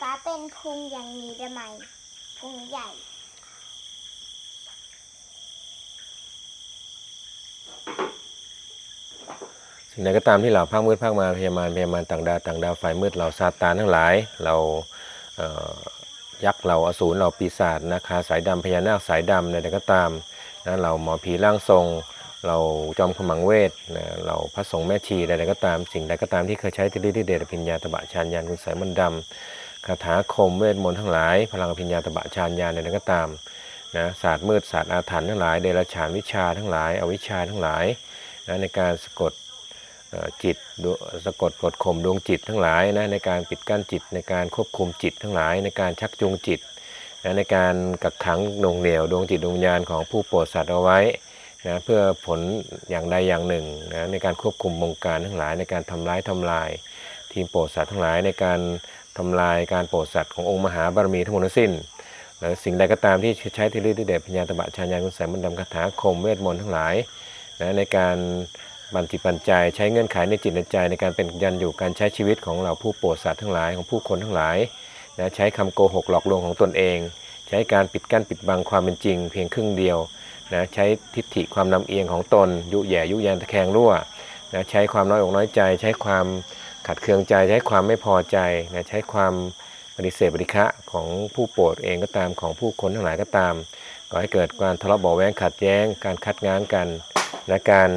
ป๊าเป็นพุงอย่างนี้ได้ไหมพุงใหญ่ สิ่งใดก็ตามที่เราภาคมืดภาคมาพยามารพยามารต่างดาวต่างดาวฝ่ายมืดเราซาตานทั้งหลาย เรายักษ์เราอสูรเราปีศาจนะคะสายดำพญานาคสายดำใดๆก็ตามนะเราหมอผีร่างทรง เราจอมขมังเวทนะเราพระสงฆ์แม่ชีใดๆก็ตาม สิ่งใดก็ตามที่เคยใช้ทิฏฐิเดชพิญญาตบะชานยานคุณสายมนต์ดำ คาถาคมเวทมนต์ทั้งหลาย พลังพิญญาตบะชานยานใดๆก็ตามนะศาสตร์มืดศาสตร์อาถรรพ์ทั้งหลาย เดรัจฉานวิชาทั้งหลายอวิชชาทั้งหลายนะในการสะกดจิตสะกดกดข่มดวงจิตทั้งหลายนะในการปิดกั้นจิต ในการควบคุมจิตทั้งหลาย ในการชักจูงจิตนะในการกักขังหน่วงเหนียวดวงจิตดวงญาณของผู้โปรดสัตว์เอาไว้นะเพื่อผลอย่างใดอย่างหนึ่งนะในการควบคุมวงการทั้งหลาย ในการทำร้ายทำลาย ทีมโปรดสัตว์ทั้งหลายในการ ทำลายการโปรดสัตว์ขององค์มหาบารมีทั้งหมดทั้งสิ้นหรือสิ่งใดก็ตามที่ใช้ทิฏฐิเดชพญาตบะชาญญาคุณสายมนต์ดำคาถาคมเวทมนต์ทั้งหลายนะในการบันทิปันใจใช้เงื่อนไขในจิตในใจในการเป็นยันอยู่การใช้ชีวิตของเราผู้โปรดสัตว์ทั้งหลายของผู้คนทั้งหลายนะใช้คำโกหกหลอกลวงของตนเอง ใช้การปิดกั้นปิดบังความเป็นจริง เพียงครึ่งเดียวนะใช้ทิฏฐิความนำเอียงของตน ยุแย่ยุแยนตะแคงรั่วนะใช้ความน้อยอกน้อยใจ ใช้ความ ขัดเคืองใจใช้ความไม่พอใจนะใช้ความปฏิเสธปฏิฆะของผู้โปรดเองก็ตามของผู้คนทั้งหลายก็ตามก่อให้เกิดการทะเลาะเบาแวงขัดแย้ง การคัดง้างกันและการ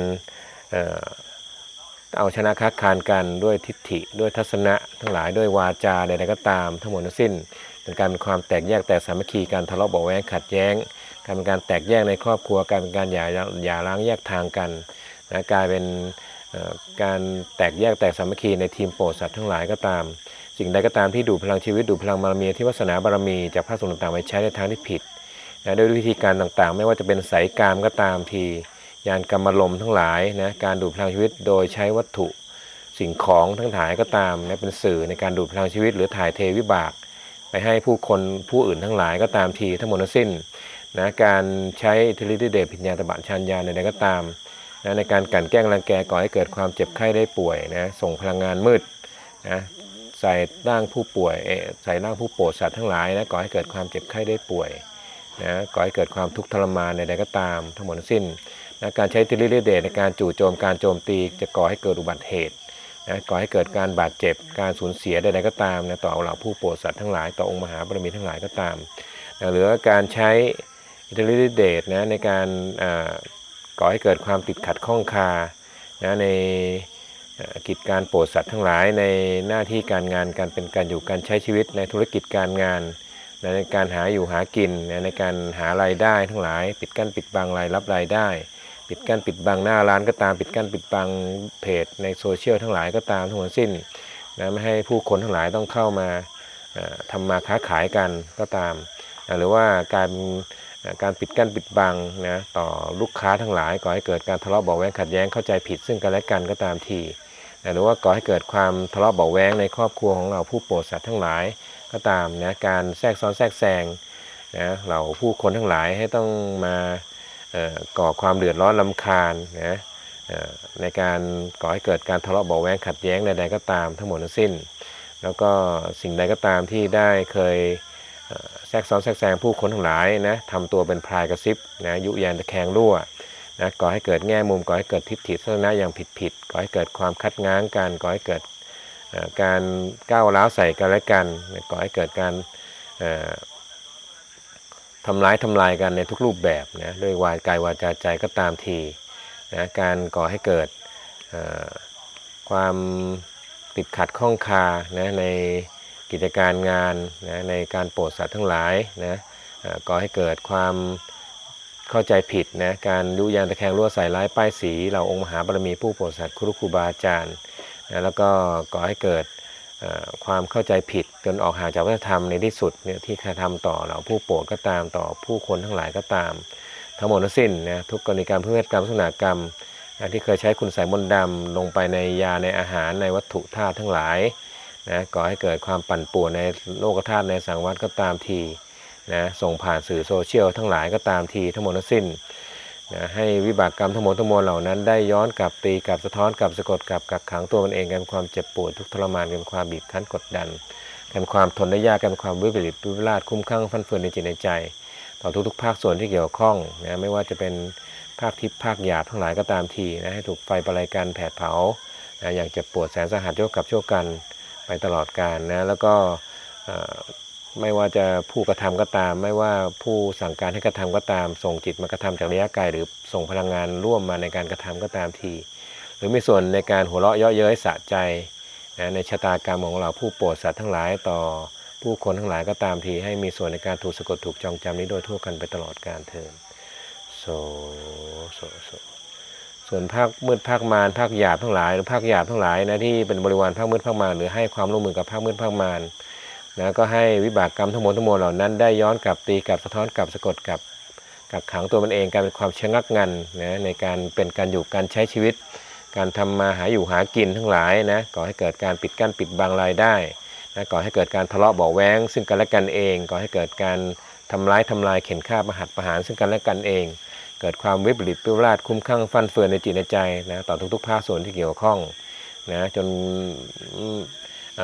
เอาชนะค้าคานกันด้วยทิฏฐิ ด้วยทัศนะทั้งหลายด้วยวาจาใดๆก็ตาม ทั้งหมดทั้งสิ้นเป็นการเป็นความแตกแยกแตกสามัคคีการทะเลาะเบาแวงขัดแย้ง การเป็นการแตกแยกในครอบครัวการเป็นการหย่าหย่าร้างแยกทางกันนะกลายเป็น การแตกแยกแตกสามัคคีในทีมโปรดสัตว์ทั้งหลายก็ตาม สิ่งใดก็ตามที่ดูดพลังชีวิตดูดพลังบารมีที่วาสนาบารมีจากภาคส่วนต่างๆไปใช้ในทางที่ผิดนะด้วยวิธีการต่างๆ ไม่ว่าจะเป็นสายกามก็ตามทียานกรรมลมทั้งหลายนะการดูดพลังชีวิตโดยใช้วัตถุสิ่งของทั้งหลายก็ตามนะเป็นสื่อในการดูดพลังชีวิต หรือถ่ายเทวิบาก ไปให้ผู้คนผู้อื่นทั้งหลายก็ตามทีทั้งหมดทั้งสิ้นนะการใช้ทฤษฎีเดชพิญญาตบะชัญญาใดๆก็ตาม นะในการกลันแกล้งรังแกก่อให้เกิดความเจ็บไข้ได้ป่วยนะส่งพลังงานมืดนะใส่ร่างผู้ป่วยใส่ร่างผู้โปรดสัตว์ทั้งหลายนะก่อให้เกิดความเจ็บไข้ได้ป่วยนะก่อให้เกิดความทุกข์ทรมานใดๆก็ตาม ทั้งหมดสิ้นนะการใช้ทิลิเลเดชในการจู่โจมการโจมตี จะก่อให้เกิดอุบัติเหตุนะก่อให้เกิดการบาดเจ็บการสูญเสียใดๆก็ตามนะต่อเหล่าผู้โปรดสัตว์ทั้งหลายต่อองค์มหาบารมีทั้งหลายก็ตามนะหรือการใช้ทิลิเลเดชนะในการอ่า ก่อให้เกิดความติดขัดข้องคานะในกิจการโปรดสัตว์ทั้งหลายในหน้าที่การงานการเป็นการอยู่การใช้ชีวิตในธุรกิจการงานนในการหาอยู่หากินนในการหารายได้ทั้งหลาย ปิดกั้นปิดบังรายรับรายได้ ปิดกั้นปิดบังหน้าร้านก็ตามปิดกั้นปิดบังเพจในโซเชียลทั้งหลายก็ตามทั้งหมดสิ้นนะไม่ให้ผู้คนทั้งหลายต้องเข้ามาเอ่อทำมาค้าขายกันก็ตาม หรือว่าการ การปิดกั้นปิดบังนะต่อลูกค้าทั้งหลายก่อให้เกิดการทะเลาะเบาแวงขัดแย้งเข้าใจผิดซึ่งกันและกันก็ตามทีหรือว่าก่อให้เกิดความทะเลาะเบาแวงในครอบครัวของเราผู้โปรดสัตว์ทั้งหลายก็ตามนะการแทรกซ้อนแทรกแซงนะเราผู้คนทั้งหลายให้ต้องมาก่อความเดือดร้อนลำคาญนะในการก่อให้เกิดการทะเลาะเบาแวงขัดแย้งใดๆก็ตามทั้งหมดทั้งสิ้น แล้วก็สิ่งใดก็ตามที่ได้เคย แทรกซ้อนแทรกแซงผู้คนทั้งหลายนะทำตัวเป็นพรายกระซิบนะยุแยนตะแคงรั่วนะก่อให้เกิดแง่มุมก่อให้เกิดทิฏฐิทัศนะอย่างผิดๆก่อให้เกิดความคัดง้างกันก่อให้เกิดการก้าวร้าวใส่กันและกันก่อให้เกิดการทำร้ายทำลายกันในทุกรูปแบบนะด้วยวายกายวาจาใจก็ตามทีนะการก่อให้เกิดความติดขัดข้องคานะใน กิจการงานนะในการโปรดสัตว์ทั้งหลายนะก่อให้เกิดความเข้าใจผิดนะการยุยานตะแคงรั่วใส่ร้ายป้ายสีเราองค์มหาบารมีผู้โปรดสัตว์ครูครูบาอาจารย์นะแล้วก็ก่อให้เกิดความเข้าใจผิดจนออกห่างจากวัฒนธรรมในที่สุดเนี่ยที่กระทำต่อเราผู้โปรดก็ตามต่อผู้คนทั้งหลายก็ตาม ทั้งหมดทั้งสิ้นนะทุกกรณีการเพื่อกรรมลักษณะกรรมนะที่เคยใช้คุณสายมนต์ดำลงไปในยาในอาหารในวัตถุธาตุทั้งหลาย นะก่อให้เกิดความปั่นป่วนในโลกธาตุในสังวัตก็ตามทีนะส่งผ่านสื่อโซเชียลทั้งหลายก็ตามทีทั้งหมดทั้งสิ้นนะให้วิบากกรรมทั้งหมดทั้งมวลเหล่านั้น ได้ย้อนกลับตีกลับสะท้อนกลับสะกดกลับกักขังตัวมันเองกันความเจ็บปวดทุกทรมานกันความบีบคั้นกดดัน กันความทนได้ยากกันความวิปริตวิปลาสคุ้มข้างฟันเฟือนในจิตในใจ ต่อทุกๆ ภาคส่วนที่เกี่ยวข้องนะไม่ว่าจะเป็นภาคทิพย์ภาคหยาบทั้งหลายก็ตามทีนะให้ถูกไฟประไลกันแผดเผานะอย่างเจ็บปวดแสนสาหัสโยกกับโชคกัน ไปตลอดกาลนะแล้วก็ไม่ว่าจะผู้กระทำก็ตาม ไม่ว่าผู้สั่งการให้กระทำก็ตาม ส่งจิตมากระทำจากระยะไกลหรือส่งพลังงานร่วมมาในการกระทำก็ตามที หรือมีส่วนในการหัวเราะเยาะเย้ยสะใจนะในชะตากรรมของเราผู้โปรดสัตว์ทั้งหลายต่อผู้คนทั้งหลายก็ตามที ให้มีส่วนในการถูกสะกดถูกจองจำนี้โดยทั่วกันไปตลอดการเทินโซโซโซ ส่วนภาคมืดภาคมารภาคหยาบทั้งหลายหรือภาคหยาบทั้งหลายนะที่เป็นบริวารภาคมืดภาคมารหรือให้ความร่วมมือกับภาคมืดภาคมารนะก็ให้วิบากกรรมทั้งหมดทั้งมวลเหล่านั้นได้ย้อนกลับตีกลับสะท้อนกลับสะกดกลับกักขังตัวมันเองกายเป็นความชะงักงันนะในการเป็นการอยู่การใช้ชีวิต การทำมาหาอยู่หากินทั้งหลายนะก่อให้เกิดการปิดกั้นปิดบังรายได้นะก่อให้เกิดการทะเลาะเบาแว้งซึ่งกันและกันเองก่อให้เกิดการ ทำร้ายทำลายเข็นฆ่าประหัตประหารซึ่งกันและกันเอง เกิดความวิปริตวิปลาสคุ้มข้างฟันเฟือนในจิตในใจนะต่อทุกๆภาคส่วนที่เกี่ยวข้องนะจน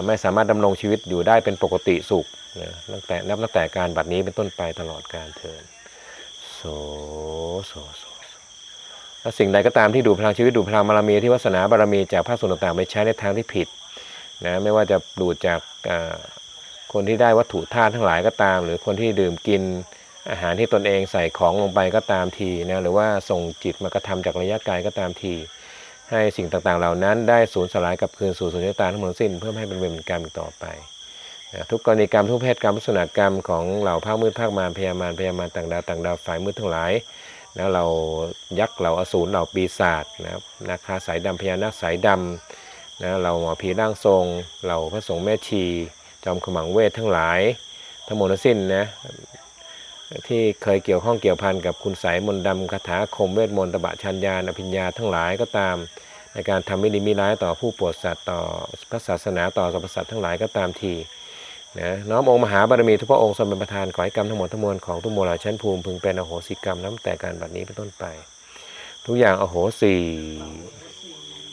ไม่สามารถดำรงชีวิตอยู่ได้เป็นปกติสุขนะตั้งแต่นับตั้งแต่การบัดนี้เป็นต้นไปตลอดการเทินโสโสโสและสิ่งใดก็ตามที่ดูพลังชีวิตดูพลังบารมีที่วาสนาบารมีจากภาคส่วนต่างๆไปใช้ในทางที่ผิดนะไม่ว่าจะดูจากอ่า คนที่ได้วัตถุธาตุทั้งหลายก็ตาม หรือคนที่ดื่มกินอาหารที่ตนเองใส่ของลงไปก็ตามทีนะหรือว่าส่งจิตมากระทำจากระยะไกลก็ตามที ให้สิ่งต่างๆ เหล่านั้นได้สูญสลายกับคืนสู่สุญญตาทั้งหมดสิ้นเพื่อให้เป็นเวรเป็นกรรมต่อไปนะทุกกรณีกรรมทุกเพศกรรมทุกสนากรรมของเหล่าภาคมืดภาคมารพยามารพยามารต่างดาวต่างดาวฝ่ายมืดทั้งหลายแล้วเรายักษ์เราอสูรเราปีศาจนะครับนาคาสายดำพญานาคสายดำนะเราหมอผีร่างทรงเราพระสงฆ์แม่ชี จอมขมังเวททั้งหลาย ทั้งหมดทั้งสิ้นนะที่เคยเกี่ยวข้องเกี่ยวพันกับคุณสายมนต์ดำคาถาคมเวทมนต์ตบะชัญญาอภิญญาทั้งหลายก็ตาม ในการทำไม่ดีไม่ร้ายต่อผู้ปวดสัตว์ต่อพระศาสนาต่อสรรพสัตว์ทั้งหลายก็ตามทีนะน้อมองค์มหาบารมีทุกพระองค์ทรงเป็นประธานขอให้กรรมทั้งหมดทั้งมวลของทุกโมลาชั้นภูมิพึงเป็นอโหสิกรรมนับแต่การบัดนี้เป็นต้นไป ทุกอย่างอโหสี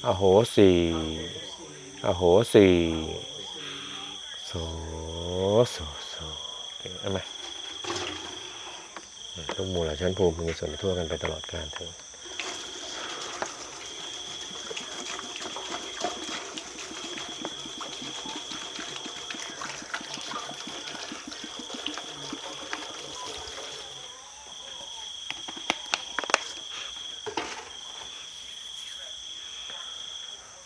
อโหสีอโหสี โสโสโสเอเคเอาไหมทุกโมลาชั้นภูมิมีส่วนทั่วกันไปตลอดกาลเถอะ